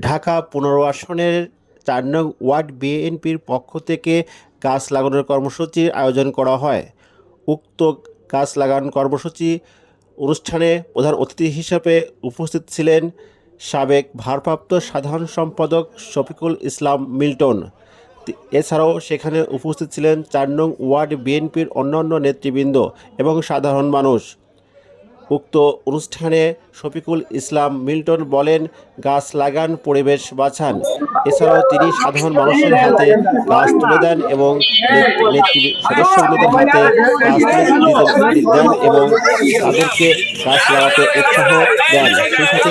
ঢাকা পনেরো আসনের চার নং ওয়ার্ড বিএনপির পক্ষ থেকে গাছ লাগানোর কর্মসূচির আয়োজন করা হয়। উক্ত গাছ লাগান কর্মসূচি অনুষ্ঠানে প্রধান অতিথি হিসেবে উপস্থিত ছিলেন সাবেক ভারপ্রাপ্ত সাধারণ সম্পাদক শফিকুল ইসলাম মিল্টন। এছাড়াও সেখানে উপস্থিত ছিলেন চার নং ওয়ার্ড বিএনপির অন্যান্য নেতৃবৃন্দ এবং সাধারণ মানুষ। উক্ত অনুষ্ঠানে শফিকুল ইসলাম মিল্টন বলেন, গাছ লাগান, পরিবেশ বাঁচান। এছাড়াও তিনি সাধারণ মানুষের হাতে গাছ তুলে দেন এবং নেতৃ- হাতে দেন এবং তাদেরকে গাছ লাগাতে উৎসাহ দেন। সেই সাথে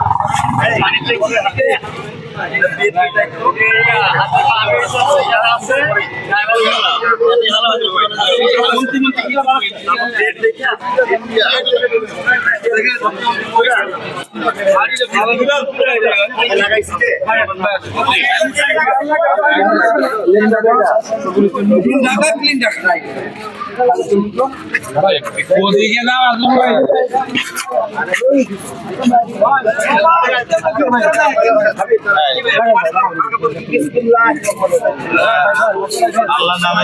আছে ওদিকে যাও আসুন ভাই আল্লাহ নামে।